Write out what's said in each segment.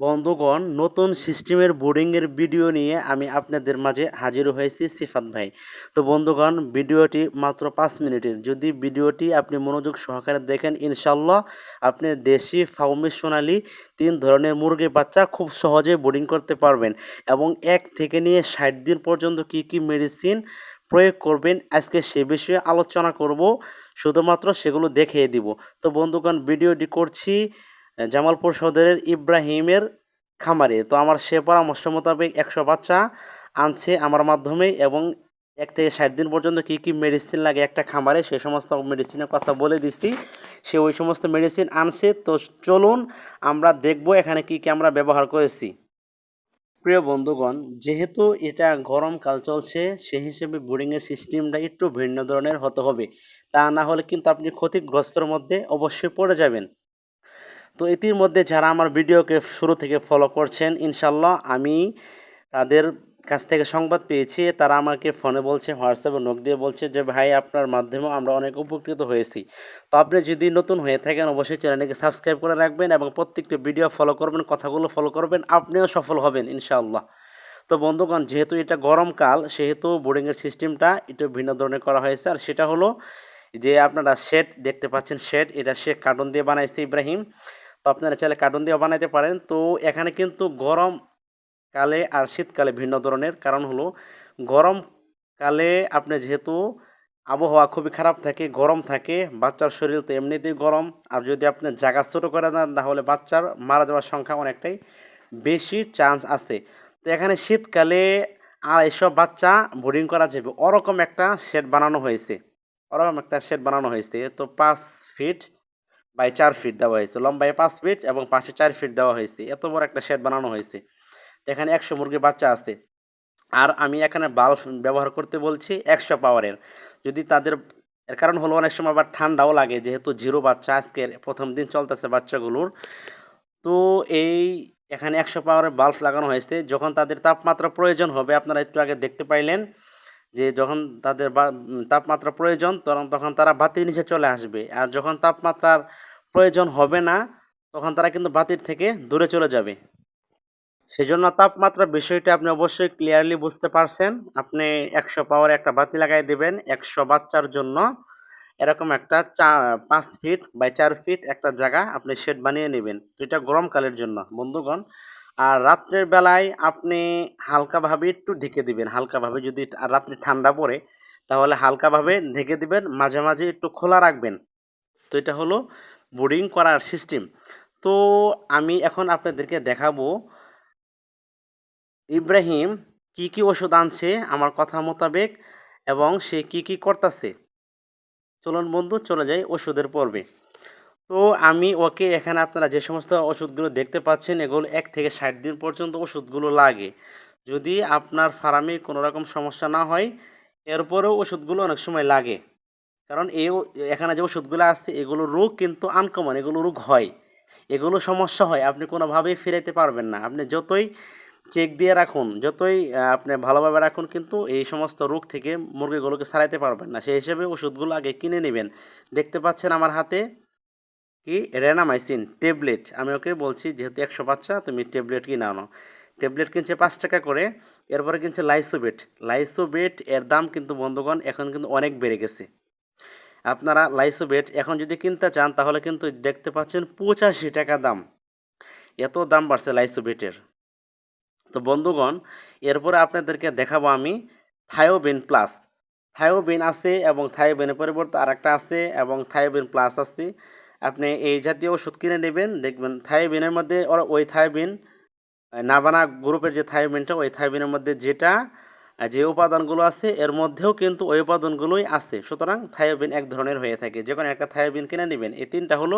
বন্ধুগণ, নতুন সিস্টেমের বোর্ডিংয়ের ভিডিও নিয়ে আমি আপনাদের মাঝে হাজির হয়েছি সিফাত ভাই। তো বন্ধুগণ, ভিডিওটি মাত্র পাঁচ মিনিটের। যদি ভিডিওটি আপনি মনোযোগ সহকারে দেখেন ইনশাল্লাহ আপনি দেশি, ফাউমি, সোনালি তিন ধরনের মুরগির বাচ্চা খুব সহজে বোর্ডিং করতে পারবেন এবং এক থেকে নিয়ে ষাট দিন পর্যন্ত কি কি মেডিসিন প্রয়োগ করবেন, আজকে সে বিষয়ে আলোচনা করব, শুধুমাত্র সেগুলো দেখিয়ে দিব। তো বন্ধুগণ, ভিডিওটি করছি জামালপুর সদরের ইব্রাহিমের খামারে। তো আমার সে পরামর্শ মোতাবেক একশো বাচ্চা আনছে আমার মাধ্যমে এবং এক থেকে ষাট দিন পর্যন্ত কী কী মেডিসিন লাগে একটা খামারে, সে সমস্ত মেডিসিনের কথা বলে দিচ্ছি। সে ওই সমস্ত মেডিসিন আনছে। তো চলুন আমরা দেখব এখানে কি কি আমরা ব্যবহার করেছি। প্রিয় বন্ধুগণ, যেহেতু এটা গরমকাল চলছে সেই হিসেবে বোরিংয়ের সিস্টেমটা একটু ভিন্ন ধরনের হতে হবে। তা না হলে কিন্তু আপনি ক্ষতিগ্রস্তর মধ্যে অবশ্যই পড়ে যাবেন। তো এটির মধ্যে যারা আমার ভিডিওকে শুরু থেকে ফলো করছেন ইনশাল্লাহ আমি তাদের কাছ থেকে সংবাদ পেয়েছি। তারা আমাকে ফোনে বলছে, হোয়াটসঅ্যাপে নোক দিয়ে বলছে যে, ভাই, আপনার মাধ্যমে আমরা অনেক উপকৃত হয়েছি। তো আপনি যদি নতুন হয়ে থাকেন, অবশ্যই চ্যানেলটিকে সাবস্ক্রাইব করে রাখবেন এবং প্রত্যেকটি ভিডিও ফলো করবেন, কথাগুলো ফলো করবেন, আপনিও সফল হবেন, ইনশাআল্লাহ। তো বন্ধুগণ, যেহেতু এটা গরমকাল সেহেতু বোর্ডিংয়ের সিস্টেমটা একটু ভিন্ন ধরনের করা হয়েছে। আর সেটা হলো যে, আপনারা শেড দেখতে পাচ্ছেন শেড এটা সে কার্টুন দিয়ে বানাইছে ইব্রাহিম। তো আপনারা চাইলে কার্টুন দিয়েও বানাইতে পারেন। তো এখানে কিন্তু গরম কালে আর শীতকালে ভিন্ন ধরনের। কারণ হলো গরমকালে আপনি যেহেতু আবহাওয়া খুবই খারাপ থাকে, গরম থাকে, বাচ্চার শরীর তো এমনিতেই গরম। আর যদি আপনি জায়গা ছোটো করে দেন, তাহলে বাচ্চার মারা যাওয়ার সংখ্যা অনেকটাই বেশি চান্স আছে। তো এখানে শীতকালে আর এসব বাচ্চা বোর্ডিং করা যাবে। ওরকম একটা শেড বানানো হয়েছে। ওরকম একটা শেড বানানো হয়েছে। তো পাঁচ ফিট বাই চার ফিট দেওয়া হয়েছে, লম্বায় পাঁচ ফিট এবং পাশে চার ফিট দেওয়া হয়েছে। এত বড় একটা শেড বানানো হয়েছে। এখানে একশো মুরগির বাচ্চা আছে। আর আমি এখানে বাল্ব ব্যবহার করতে বলছি একশো পাওয়ারের যদি তাদের, এর কারণ হলো অনেক সময় আবার ঠান্ডাও লাগে, যেহেতু জিরো বাচ্চা আজকের প্রথম দিন চলতেছে বাচ্চাগুলোর। তো এই এখানে একশো পাওয়ারের বাল্ব লাগানো হয়েছে। যখন তাদের তাপমাত্রা প্রয়োজন হবে, আপনারা একটু আগে দেখতে পাইলেন। যে যখন তাদের তাপমাত্রা প্রয়োজন, তখন তখন তারা বাতির নিচে চলে আসবে। আর যখন তাপমাত্রার প্রয়োজন হবে না, তখন তারা কিন্তু বাতির থেকে দূরে চলে যাবে। সেই জন্য তাপমাত্রা বিষয়টা আপনি অবশ্যই ক্লিয়ারলি বুঝতে পারছেন। আপনি একশো পাওয়ার একটা বাতি লাগাই দেবেন, একশো বাচ্চার জন্য এরকম একটা চা পাঁচ ফিট বাই চার ফিট একটা জায়গা আপনি শেড বানিয়ে নেবেন। এটা গরমকালের জন্য। বন্ধুগণ আর রাত্রের বেলায় আপনি হালকাভাবে একটু ঢেকে দিবেন। হালকাভাবে যদি রাত্রে ঠান্ডা পড়ে, তাহলে হালকাভাবে ঢেকে দিবেন, মাঝে মাঝে একটু খোলা রাখবেন। তো এটা হলো বোর্ডিং করার সিস্টেম। তো আমি এখন আপনাদেরকে দেখাবো ইব্রাহিম কি কি ওষুধ আনছে, আমার কথা মোতাবেক, এবং সে কি কি করতেছে। চলুন বন্ধু, চলে যাই ওষুধের পর্বে। তো আমি ওকে এখানে আপনারা যে সমস্ত ওষুধগুলো দেখতে পাচ্ছেন, এগুলো এক থেকে ষাট দিন পর্যন্ত ওষুধগুলো লাগে। যদি আপনার ফার্মে কোনো রকম সমস্যা না হয়, এরপরেও ওষুধগুলো অনেক সময় লাগে। কারণ এই এখানে যে ওষুধগুলো আসছে এগুলো রোগ কিন্তু আনকমন এগুলো রোগ হয়। এগুলো সমস্যা হয়, আপনি কোনোভাবেই ফিরাইতে পারবেন না। আপনি যতই চেক দিয়ে রাখুন, যতই আপনি ভালোভাবে রাখুন, কিন্তু এই সমস্ত রোগ থেকে মুরগিগুলোকে সারাইতে পারবেন না। সেই হিসেবে ওষুধগুলো আগে কিনে নেবেন। দেখতে পাচ্ছেন আমার হাতে কি? রেনামাইসিন ট্যাবলেট আমি ওকে বলছি, যেহেতু একশো বাচ্চা, তুমি ট্যাবলেট কিনে আনো ট্যাবলেট কিনছে পাঁচ টাকা করে, এরপরে কিনছে লাইসোবেট লাইসোবেট এর দাম কিন্তু, বন্ধুগণ, এখন কিন্তু অনেক বেড়ে গেছে। আপনারা লাইসোবেট এখন যদি কিনতে চান, তাহলে কিন্তু দেখতে পাচ্ছেন পঁচাশি টাকা দাম। এত দাম বাড়ছে লাইসোবেটের তো বন্ধুগণ, এরপরে আপনাদেরকে দেখাবো আমি থায়োবিন প্লাস থায়োবিন আছে এবং থায়োবিনের পরিবর্তে আরেকটা আছে এবং থায়োবিন প্লাস আছে। আপনি এই জাতীয় ওষুধ কিনে নেবেন, দেখবেন থাইবিনের মধ্যে ওই থায়োবিন নাবানা গ্রুপের যে থায়োবিনটা ওই থাইবিনের মধ্যে যেটা যে উপাদানগুলো আছে, এর মধ্যেও কিন্তু ওই উপাদানগুলোই আছে। সুতরাং থায়োবিন এক ধরনের হয়ে থাকে। যে কোনো একটা থায়োবিন কিনে নেবেন। এই তিনটা হলো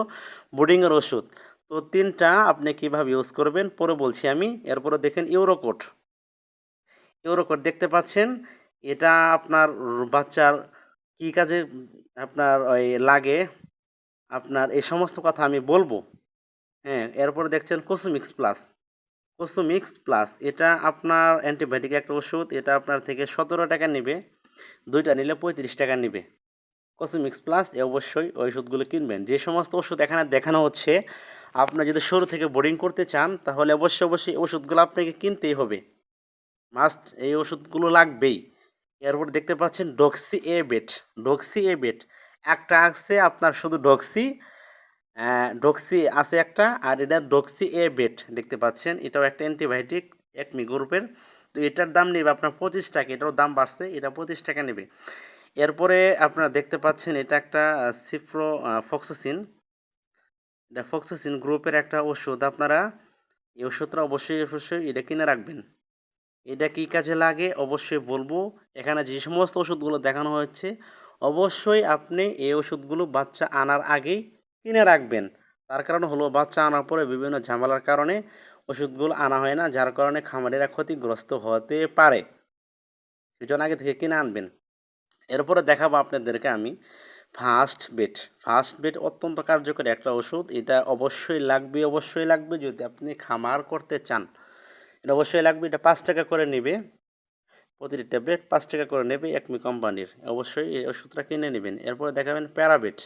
বোর্ডিংয়ের ওষুধ। তো তিনটা আপনি কীভাবে ইউজ করবেন, পরে বলছি আমি। এরপরে দেখেন ইউরোকোট। ইউরোকোট দেখতে পাচ্ছেন, এটা আপনার বাচ্চার কি কাজে আপনার ওই লাগে? আপনার এই সমস্ত কথা আমি বলব। হ্যাঁ এরপরে দেখছেন কোসুমিক্স প্লাস কোসুমিক্স প্লাস এটা আপনার অ্যান্টিবায়োটিক একটা ওষুধ, এটা আপনার থেকে সতেরো টাকা নেবে, দুইটা নিলে পঁয়ত্রিশ টাকা নেবে। কসমিক্স প্লাস এ অবশ্যই ওই ওষুধগুলো কিনবেন। যে সমস্ত ওষুধ এখানে দেখানো হচ্ছে, আপনার যদি শুরু থেকে বোর্ডিং করতে চান, তাহলে অবশ্যই অবশ্যই ওষুধগুলো আপনাকে কিনতেই হবে। মাস্ট এই ওষুধগুলো লাগবেই। এরপর দেখতে পাচ্ছেন ডক্সি এ বেট ডক্সি এ বেট একটা আছে আপনার শুধু ডক্সি ডক্সি আছে একটা, আর এটা ডক্সি এ বেট দেখতে পাচ্ছেন। এটাও একটা অ্যান্টিবায়োটিক একমি গ্রুপের। তো এটার দাম নেবে আপনার পঁচিশ টাকা, এটারও দাম বাড়ছে, এটা পঁচিশ টাকা নেবে। এরপরে আপনারা দেখতে পাচ্ছেন এটা একটা সিপ্রো ফক্সোসিন এটা ফক্সোসিন গ্রুপের একটা ওষুধ। আপনারা এই ওষুধটা অবশ্যই অবশ্যই এটা কিনে রাখবেন। এটা কী কাজে লাগে? অবশ্যই বলব। এখানে যে সমস্ত ওষুধগুলো দেখানো হচ্ছে অবশ্যই আপনি এই ওষুধগুলো বাচ্চা আনার আগেই কিনে রাখবেন। তার কারণ হলো, বাচ্চা আনার পরে বিভিন্ন ঝামেলার কারণে ওষুধগুলো আনা হয় না, যার কারণে খামারিরা ক্ষতিগ্রস্ত হতে পারে। সেজন্য আগে থেকে কিনে আনবেন। এরপরে দেখাবো আপনাদেরকে আমি ফার্স্ট বেড। ফার্স্ট বেড অত্যন্ত কার্যকরী একটা ওষুধ। এটা অবশ্যই লাগবে অবশ্যই লাগবে। যদি আপনি খামার করতে চান, এটা অবশ্যই লাগবে। এটা পাঁচ টাকা করে নেবে। প্রতিটি ট্যাবলেট পাঁচ টাকা করে নেবে একমি কোম্পানির। অবশ্যই এই ওষুধটা কিনে নেবেন। এরপরে দেখাবেন প্যারাবেট।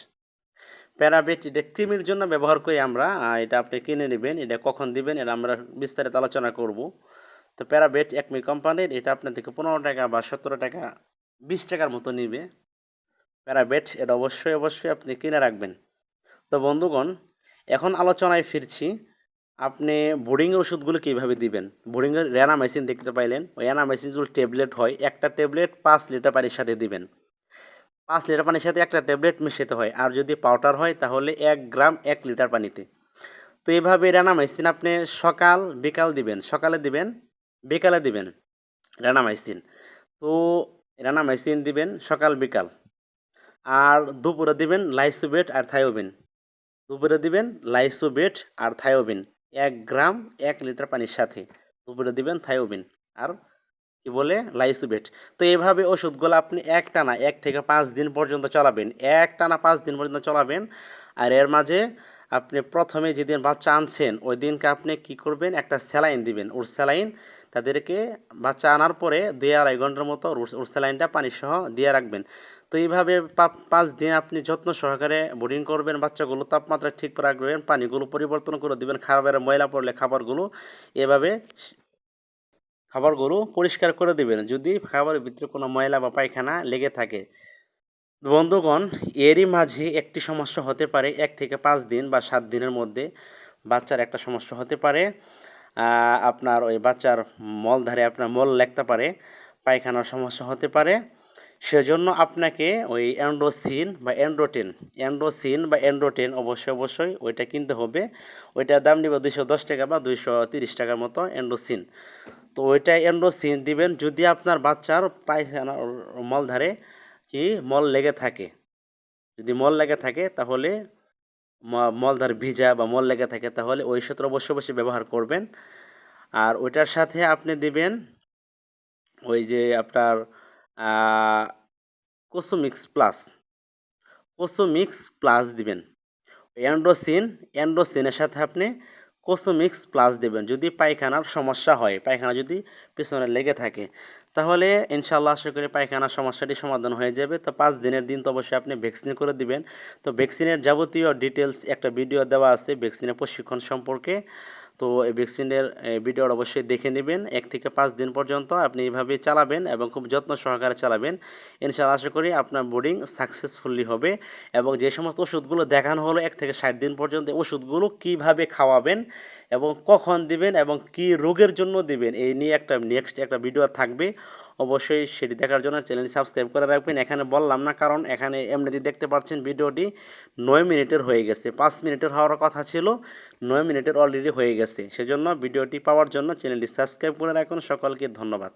প্যারাবেট, এটা ক্রিমের জন্য ব্যবহার করি আমরা। এটা আপনি কিনে নেবেন, এটা কখন দিবেন, এটা আমরা বিস্তারিত আলোচনা করব। তো প্যারাবেট একমি কোম্পানির, এটা আপনার থেকে পনেরো টাকা বা সতেরো টাকা, বিশ টাকার মতো নিবে। প্যারাবেট, এটা অবশ্যই অবশ্যই আপনি কিনে রাখবেন। তো বন্ধুগণ, এখন আলোচনায় ফিরছি। আপনি বোর্ডিংয়ের ওষুধগুলো কীভাবে দিবেন? বোরিংয়ের বোর্ডিংয়ের র্যানামাইসিন দেখতে পাইলেন। ওই র্যানামাইসিনগুলো ট্যাবলেট হয়, একটা ট্যাবলেট পাঁচ লিটার পানির সাথে দিবেন। পাঁচ লিটার পানির সাথে একটা ট্যাবলেট মিশাতে হয়। আর যদি পাউডার হয়, তাহলে এক গ্রাম এক লিটার পানিতে। তো এইভাবে র্যানামাইসিন আপনি সকাল, বিকাল দিবেন। সকালে দিবেন, বিকালে দিবেন র্যানামাইসিন তো র্যানামাইসিন দিবেন সকাল, বিকাল। আর দুপুরে দিবেন লাইসোবেট আর থায়োবিন দুপুরে দিবেন লাইসোবেট আর থায়োবিন এক গ্রাম এক লিটার পানির সাথে। দুপুরে দিবেন থায়োবিন আর কি বলে? লাইসুবেট। তো এইভাবে ওষুধগুলো আপনি এক টানা, এক থেকে পাঁচ দিন পর্যন্ত চলাবেন। এক টানা, পাঁচ দিন পর্যন্ত চলাবেন। আর এর মাঝে আপনি প্রথমে যেদিন বাচ্চা আনছেন, ওই দিনকে আপনি কি করবেন? একটা স্যালাইন দিবেন। ওর স্যালাইন তাদেরকে বাচ্চা আনার পরে দুই আড়াই ঘণ্টার মতো ওর স্যালাইনটা পানি সহ দিয়ে রাখবেন। তো এইভাবে পাঁচ দিন আপনি যত্ন সহকারে বোর্ডিং করবেন, বাচ্চাগুলো তাপমাত্রা ঠিক রাখবেন, পানিগুলো পরিবর্তন করে দেবেন, খাবারের ময়লা পড়লে খাবারগুলো এভাবে খাবারগুলো পরিষ্কার করে দেবেন। যদি খাবারের ভিতরে কোনো ময়লা বা পায়খানা লেগে থাকে বন্ধুগণ, এরই মাঝে একটি সমস্যা হতে পারে। এক থেকে পাঁচ দিন বা সাত দিনের মধ্যে বাচ্চার একটা সমস্যা হতে পারে। আপনার ওই বাচ্চার মলধারে আপনার মল লাগতে পারে, পায়খানার সমস্যা হতে পারে। সেজন্য আপনাকে ওই অ্যান্ড্রোসিন বা অ্যান্ড্রোটেন, অ্যান্ড্রোসিন বা অ্যান্ড্রোটেন অবশ্যই অবশ্যই ওইটা কিনতে হবে। ওইটার দাম নেবে দুইশো দশ টাকা বা দুইশো তিরিশ টাকার মতো অ্যান্ড্রোসিন। তো ওইটা অ্যান্ড্রোসিন দিবেন যদি আপনার বাচ্চার পায়খানার মলধারে কি মল লেগে থাকে। যদি মল লেগে থাকে তাহলে মলধার ভিজা বা মল লেগে থাকে তাহলে ওই সূত্র অবশ্যই অবশ্যই ব্যবহার করবেন। আর ওইটার সাথে আপনি দিবেন ওই যে আপনার কোসোমিক্স প্লাস। কোসোমিক্স প্লাস দিবেন। অ্যান্ড্রোসিন, অ্যান্ড্রোসিনের সাথে আপনি কোসোমিক্স প্লাস দেবেন। যদি পায়খানার সমস্যা হয়, পায়খানা যদি পেছনে লেগে থাকে তাহলে ইনশাল্লাহ আশা করি পায়খানার সমস্যাটি সমাধান হয়ে যাবে। তো পাঁচ দিনের দিন তো অবশ্যই আপনি ভ্যাকসিন করে দিবেন। তো ভ্যাকসিনের যাবতীয় ডিটেলস একটা ভিডিও দেওয়া আছে ভ্যাকসিনের প্রশিক্ষণ সম্পর্কে। তো এই ভ্যাকসিনের ভিডিওটা অবশ্যই দেখে নেবেন। এক থেকে পাঁচ দিন পর্যন্ত আপনি এইভাবে চালাবেন এবং খুব যত্ন সহকারে চালাবেন। ইনশাআল্লাহ আশা করি আপনার বোর্ডিং সাকসেসফুলি হবে এবং যে সমস্ত ওষুধগুলো দেখানো হলো, এক থেকে ষাট দিন পর্যন্ত ওষুধগুলো কীভাবে খাওয়াবেন এবং কখন দিবেন এবং কি রোগের জন্য দিবেন, এই নিয়ে একটা নেক্সট একটা ভিডিও থাকবে। অবশ্যই সেটি দেখার জন্য চ্যানেল সাবস্ক্রাইব করে রাখবেন। এখানে বললাম না, কারণ এখানে এমনিতে দেখতে পাচ্ছেন, ভিডিওটি নয় মিনিটের হয়ে গেছে। পাঁচ মিনিটের হওয়ার কথা ছিল, নয় মিনিটের অলরেডি হয়ে গেছে। সেজন্য ভিডিওটি পাওয়ার জন্য চ্যানেলটি সাবস্ক্রাইব করে রাখুন। সকলকে ধন্যবাদ।